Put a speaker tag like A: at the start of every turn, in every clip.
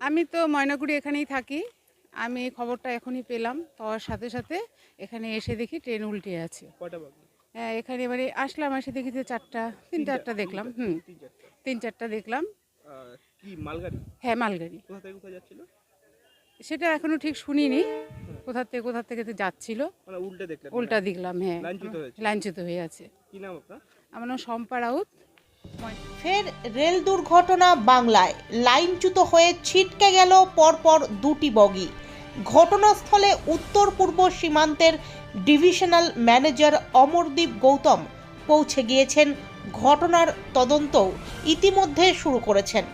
A: আমি তো ময়নাগুড়ি এখানেই থাকি। আমি খবরটা এখনই পেলাম। পাওয়ার সাথে সাথে এখানে এসে দেখি ট্রেন উল্টে আছে। হ্যাঁ এখানে এবারে আসলাম এসে দেখি যে চারটা তিন চারটা দেখলাম। হুম
B: তিন চারটা।
A: দেখলাম।
B: কি মালগাড়ি?
A: হ্যাঁ মালগাড়ি।
B: কোথা থেকে কোথায় যাচ্ছিল?
A: সেটা এখনও ঠিক শুনিনি। কোথা থেকে কোথা থেকে তো যাচ্ছিল।
B: মানে উল্টে
A: উল্টা দেখলাম হ্যাঁ।
B: লাঞ্ছিত
A: হয়ে আছে।
B: কি নাম আপনার?
A: আমার নাম শম্পা রাউত।
C: ফের রেল দুর্ঘটনা বাংলায়। লাইনচ্যুত হয়ে ছিটকে গেল পরপর দুটি বগি। ঘটনাস্থলে উত্তর পূর্ব সীমান্তের ডিভিশনাল ম্যানেজার অমরদীপ গৌতম পৌঁছে গিয়েছেন। ঘটনার তদন্ত ইতিমধ্যে শুরু করেছেন।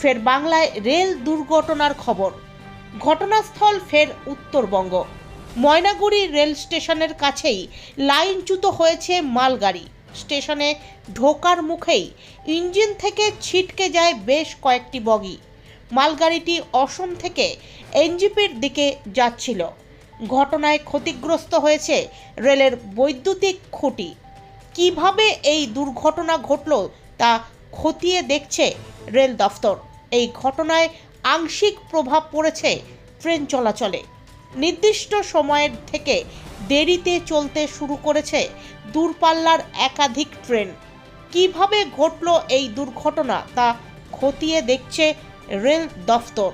C: ফের বাংলায় রেল দুর্ঘটনার খবর। ঘটনাস্থল ফের উত্তরবঙ্গ। ময়নাগুড়ি রেল স্টেশনের কাছেই লাইনচ্যুত হয়েছে মালগাড়ি। স্টেশনে ঢোকার মুখেই ইঞ্জিন থেকে ছিটকে যায় বেশ কয়েকটি বগি। মালগাড়িটি অসম থেকে এনজিপির দিকে যাচ্ছিল। ঘটনায় ক্ষতিগ্রস্ত হয়েছে রেলের বৈদ্যুতিক খুঁটি। কীভাবে এই দুর্ঘটনা ঘটল তা খতিয়ে দেখছে রেল দফতর। এই ঘটনায় আংশিক প্রভাব পড়েছে ট্রেন চলাচলে। নির্দিষ্ট সময়ের থেকে দেরিতে চলতে শুরু করেছে দূরপাল্লার একাধিক ট্রেন। কীভাবে ঘটল এই দুর্ঘটনা তা খতিয়ে দেখছে রেল দফতর।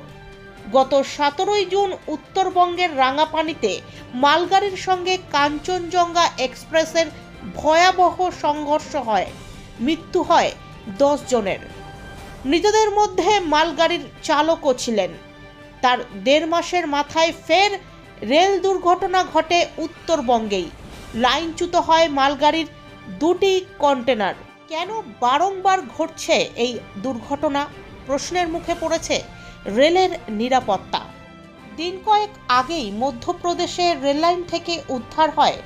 C: গত সতেরোই জুন উত্তরবঙ্গের রাঙাপানিতে মালগাড়ির সঙ্গে কাঞ্চনজঙ্ঘা এক্সপ্রেসের ভয়াবহ সংঘর্ষ হয়। মৃত্যু হয় দশ জনের। মৃতদের মধ্যে মালগাড়ির চালকও ছিলেন। তার দেড় মাসের মাথায় ফের রেল দুর্ঘটনা ঘটে উত্তরবঙ্গেই। লাইনচ্যুত হয় মালগাড়ির দুটি কন্টেনার। কেন বারংবার ঘটছে এই দুর্ঘটনা? প্রশ্নের মুখে পড়েছে রেলের নিরাপত্তা। দিন কয়েক আগেই মধ্যপ্রদেশের রেললাইন থেকে উদ্ধার হয়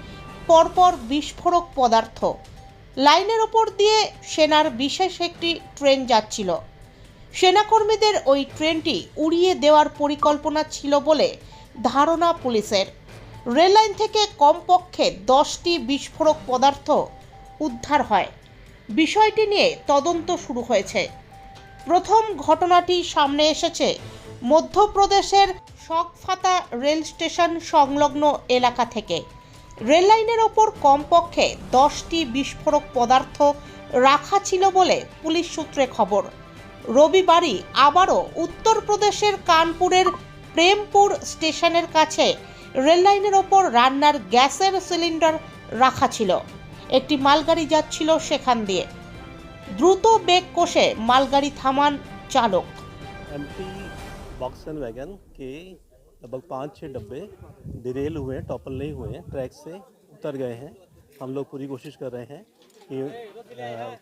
C: পরপর বিস্ফোরক পদার্থ। লাইনের ওপর দিয়ে সেনার বিশেষ একটি ট্রেন যাচ্ছিল। সেনাকর্মীদের ওই ট্রেনটি উড়িয়ে দেওয়ার পরিকল্পনা ছিল বলে ধারণা পুলিশের। রেললাইন থেকে কমপক্ষে দশটি বিস্ফোরক পদার্থ উদ্ধার হয়। বিষয়টি নিয়ে তদন্ত শুরু হয়েছে। প্রথম ঘটনাটি সামনে এসেছে মধ্যপ্রদেশের শকফাতা রেল স্টেশন সংলগ্ন এলাকা থেকে। রেললাইনের ওপর কমপক্ষে দশটি বিস্ফোরক পদার্থ রাখা ছিল বলে পুলিশ সূত্রে খবর। রবিবারই আবারও উত্তরপ্রদেশের কানপুরের প্রেমপুর স্টেশনের কাছে রেললাইনের ওপর রান্নার গ্যাসের সিলিন্ডার রাখা ছিল একটি মালগাড়ি যাচ্ছিল সেখান দিয়ে দ্রুত বেগ কষে মালগাড়ি থামান চালক
D: एमटी बॉक्सन वैगन के लगभग पाँच छः डब्बे डिरेल हुए हैं टॉपल नहीं हुए हैं ट्रैक से उतर गए हैं हम लोग पूरी कोशिश कर रहे हैं कि अ,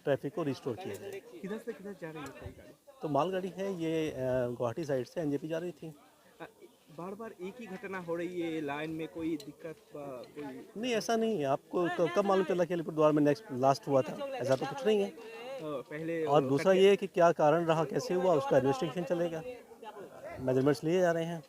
D: ट्रैफिक को रिस्टोर किया जाए
B: किधर से किधर जा रही है कोई गाड़ी
D: तो मालगाड़ी है ये अ, गुवाहाटी साइड से एनजेपी जा रही थी
B: बार बार एक ही घटना हो रही है लाइन में कोई दिक्कत कोई?
D: नहीं ऐसा नहीं है। आपको कब कब मालूम चला कि अलीपुर द्वार में नेक्स्ट लास्ट हुआ था? ऐसा तो कुछ नहीं है।
B: पहले
D: और दूसरा ये है कि क्या कारण रहा कैसे हुआ उसका इन्वेस्टिगेशन चलेगा। मेजरमेंट्स लिए जा रहे हैं।